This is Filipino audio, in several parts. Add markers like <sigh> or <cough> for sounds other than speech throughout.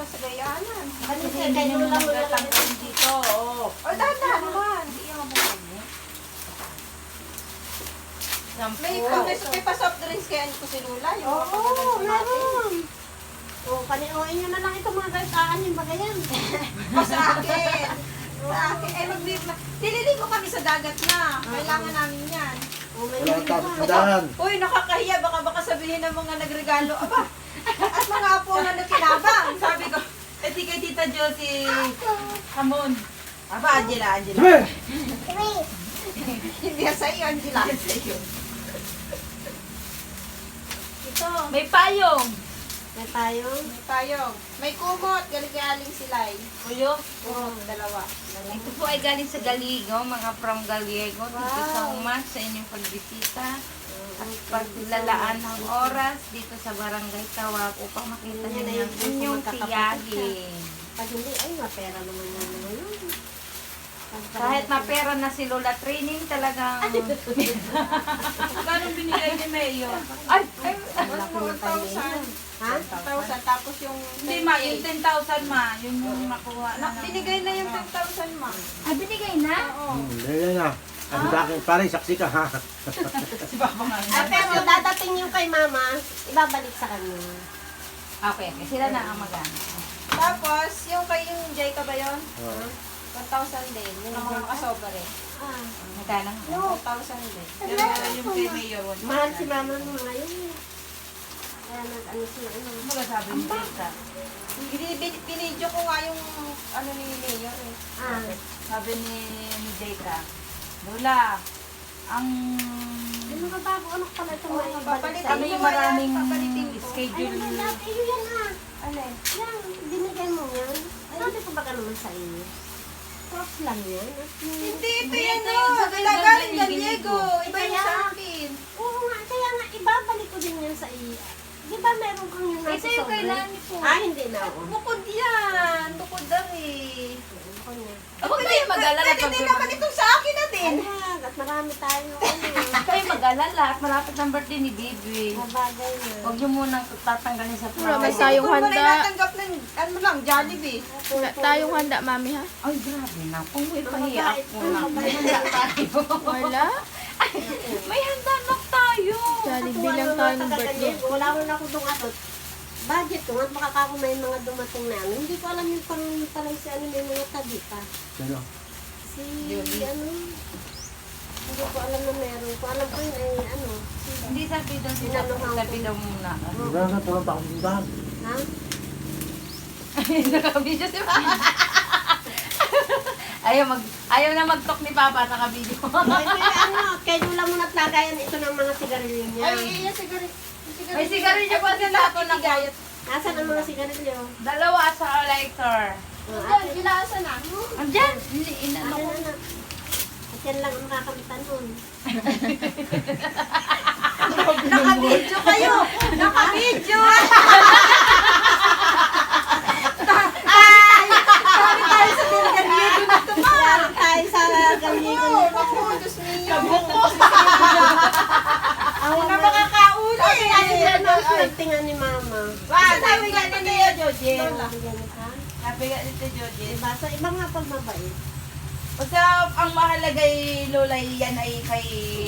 pala sa gayanan. Kanina kay Lola mo na lang ito. dito. Oo. O, dahan-dahan naman. Hindi yung mo. Sampu. May, oh. may, pa-soft drinks kaya ko si Lula. Yung Oo, meron. O, kaniuhin nyo na lang ito mga guys. Aanin ba ganyan? O, <laughs> sa akin. Sa akin. Eh, mag Nililigo kami sa dagat na. Kailangan namin yan. O, may wala tapos sa dahan. Uy, nakakahiya. Baka baka sabihin ng mga nagregalo. Aba, mga apo na nakinabang. Sabi ko, eh di kay Tita Josie. Hamon. Aba, Angela, Angela. Hindi yan sa'yo, Angela. Yan sa'yo. Ito. May payong. May tayo. May payong. May kumot. Galing-galing sila eh. Kuyo. Kumot, dalawa. Ito po ay galing sa Galigo, mga from Galiego. Thank you so Wow. much sa inyong pagbisita. At paglalaan ng oras dito sa Barangay Tawag upang makita ninyo ay ang yung inyong tiyagin. Pag hindi, ay, mapera naman yan naman yun. Pag- Kahit mapera na si Lola Training talagang... <laughs> Kano binigay ni Mayor? Ay, ay, na ngayon. Ha? 1,000. Tapos yung... hindi ma, yung 10,000 ma, yun yung nakuha Na, na. binigay na yung 10,000 ma. Ah, binigay na? Oo. Hmm, yan na. Ang sa akin, pare, saksi ka ha. <laughs> Si Papa nga. Ah, pero dadating yung kay mama, ibabalik sa kanya. Okay, okay. Sila na ang magana. Tapos, yung kay yung Jay ka ba yun? Ah. 1,000 din. Yung mga kasobra eh. Ah, Magkano? 1,000 din. yung kay Mayor. mahal si mama nung ngayon eh. Kaya nag-ano sila, ano. Mga sabi ni bin- Binidyo ko nga yung ano ni Mayor eh. Ah, Sabi ni, ni Jeka, Lola, ang... yung mga bago anak pala ito papalitin sa Kami iyo. maraming schedule. hindi dati iyo yan ah. Alin? Yan, binigay mo yan. Sabi ko baka naman sa iyo. Props lang hmm, Hindi, ito yan ito o. yung sa Galing Galing Gallego. Iba yung Kaya- sa akin. Oo nga, kaya nga, ibabalik ko din yan sa iyo. Di ba meron kang yung nasa Ito yung niyo po. Ah, hindi na ako. Bukod yan. Bukod daw eh. Ako niya. Huwag kayo mag-alala Pwede pag din naman itong sa akin na din. Ayan, at marami tayo. Ano, <laughs> Huwag kayo mag-alala at malapit ng birthday ni Bibi. mabagay na. Huwag niyo munang tatanggalin sa Wala, may tayong Kung wala handa. natanggap ng, ano lang, Jollibee. Wala tayong handa, mami, ha? Ay, grabe na. Kung may pahiya ako na. Mabait. <laughs> <laughs> May handa. May na tayo. Jollibee lang tayo ng birthday. Wala mo na ako ako. Budget ko, at baka ako may mga dumating na ano. Hindi ko alam yung pang talay si ano, may mga tabi pa. Ano? Si, ano, hindi ko alam na meron ko. Alam ko yun ay ano, Hindi sabi daw sila. Tinanong Sabi daw muna. Wala na, tulong pa akong dahan. ha? Nakabidyo si Papa. Ayaw, mag, ayaw na mag-talk ni Papa, <laughs> nakabidyo. O, ito yung ano, kay Lula mo natlagayan ito ng mga sigarilyo niya. Ay, iya, sigarilyo. May sigarilyo pa sila ako na Gayat. Nasaan ang mga sigarilyo? Dalawa sa lighter. O, Yan, ate, bilasa na. Andyan. Hindi, inano ano ko. At yan lang ang makakamitan nun. <laughs> Nakabidyo kayo. <laughs> Nakabidyo. Sabi tayo sa Gallego na ito ma. Galing tayo sa Galigo Oo, nito. naku, Diyos mio. Ako Na ni ano, tingnan ni Mama. Wow, sabi nga ni ganyan ka. Sabi nga ni Tio Jojen. Diba? Sa iba nga pag mabait. Basta ang mahalaga ay Lola yan ay kay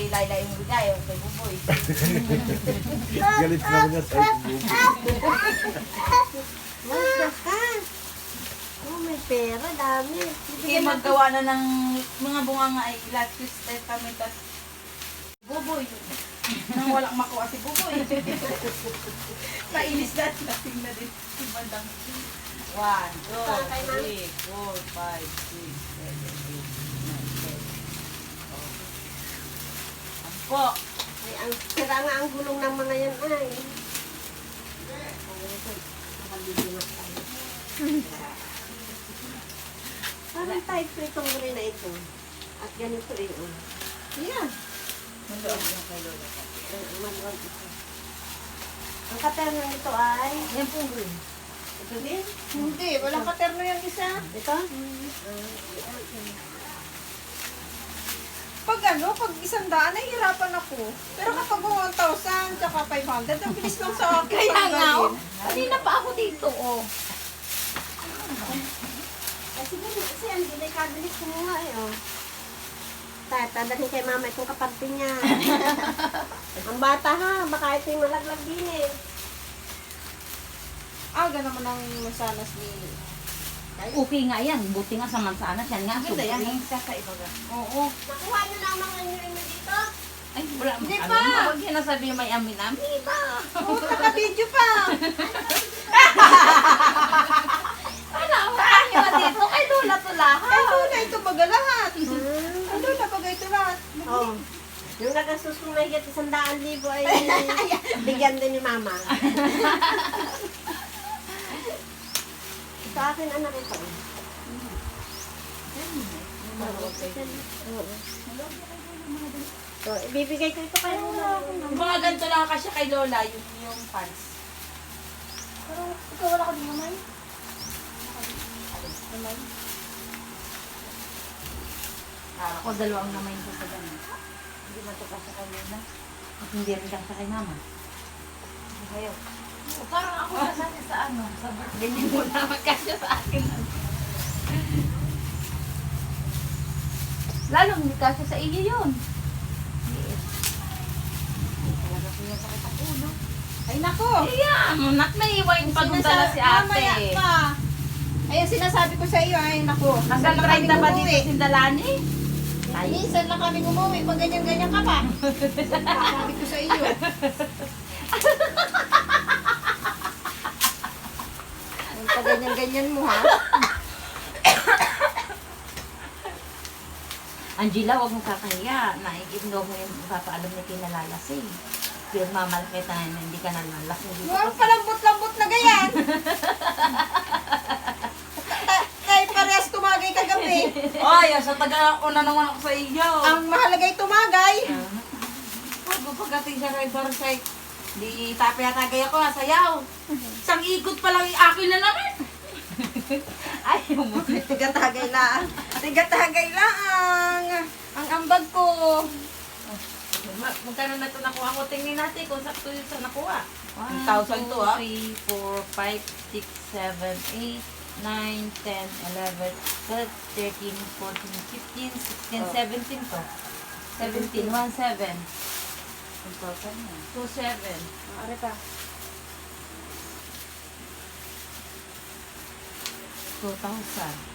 Laila yung bigay o kay Buboy. Galit <laughs> sa ka. May pera, dami. Sige, maggawa na ng mga bunga ay Latis Testament at Buboy. Nang walang makuha si Buboy. <laughs> Nainis na, lasing na din si Bandang. 1, 2, 3, 4, 5, 6, 7, 8, 9, 10. Ampo. Ay, ang sira nga ang gulong ng mga yan ay. Tayo. Parang type ko itong rin na ito. At ganito eh. Oh. Yan. Mandoon yung kay Lola. Ang maluwag ito. Ang katerno nito ay... Yan po green. Ito din? Hindi, walang katerno yung isa. Ito? Ah, Pag ano, pag isang daan, nahihirapan ako. Pero kapag 1,000, tsaka 500, ang bilis lang sa akin. Kaya nga, oh. Kanina pa ako dito, oh. Kasi ganun, kasi ang delikabilis ko nga eh, oh. Tayo, tadalhin kay mama itong kaparte niya. <laughs> ang bata ha, baka ito yung malaglag din eh. Aga naman ang masanas ni... Okay nga yan. Buti nga sa mansanas yan nga. Maganda yan. Yung sa kaibaga. Oo. Nakuha niyo na ang mga inyo dito? Ay, wala. Hindi ano, pa. Huwag yan nasabi may amin amin. Hindi? Oo, naka-video pa. <laughs> Wala, wala nyo dito. Kay Lola to lahat. Ay, Lola, ito baga lahat. Ay, Lola, baga ito lahat. Oh. Yung nagastos kong mahigit isang daan libo ay <laughs> bigyan din ni mama. <laughs> Sa akin, anak ito. So, ibibigay ko ito kayo. Yung mga ganito lang kasi kay Lola, yung, yung pants. Pero ikaw wala ka din naman. Para ko dalawang naman ko sa ganun. Hindi pa sa kay Lola? At hindi rin lang sa kay Mama. Hindi kayo. O, parang ako nasali sa ano, sa birthday niyo mo naman kasi sa akin. Lalo, hindi kasi sa iyo yun. Yes. Talaga ko yung sakit ang ulo. Ay, nako. Iya, nak may iwain pa dala si ate. Mamaya pa. Ayun, sinasabi ko sa iyo, ay, nako. Hanggang 30 ba dito si Dalani? Ay, minsan lang kami umuwi pag ganyan-ganyan ka pa. Sabi ko sa iyo. Pag ganyan-ganyan mo, ha? Angela, huwag mong kakahiya. Naigindo mo yung papaalam ni kinalalasing. Pero mamalaki tayo na hindi ka dito Mukhang kasi. palambot-lambot na ganyan. <laughs> Ta- Kahit parehas tumagay kagabi. Ay, sa taga-una naman ako sa iyo. Ang mahalagay tumagay. Pag pagdating sa kay Barsay, di tapaya-tagay ako, sayaw. Isang ikot pa lang, akin na naman. <laughs> Ayaw mo. Tigatagay lang. Tigatagay lang. Ang ambag ko. Ma- Magkano na ito nakuha mo? Tingnan natin kung sakto yun sa nakuha. 1,000 to, ah. 3, 4, 5, 6, 7, 8, 9, 10, 11, 12, 13, 14, 15, 16, 17 to. 17, 1, 7. 2, 7. Ari pa. 2,000.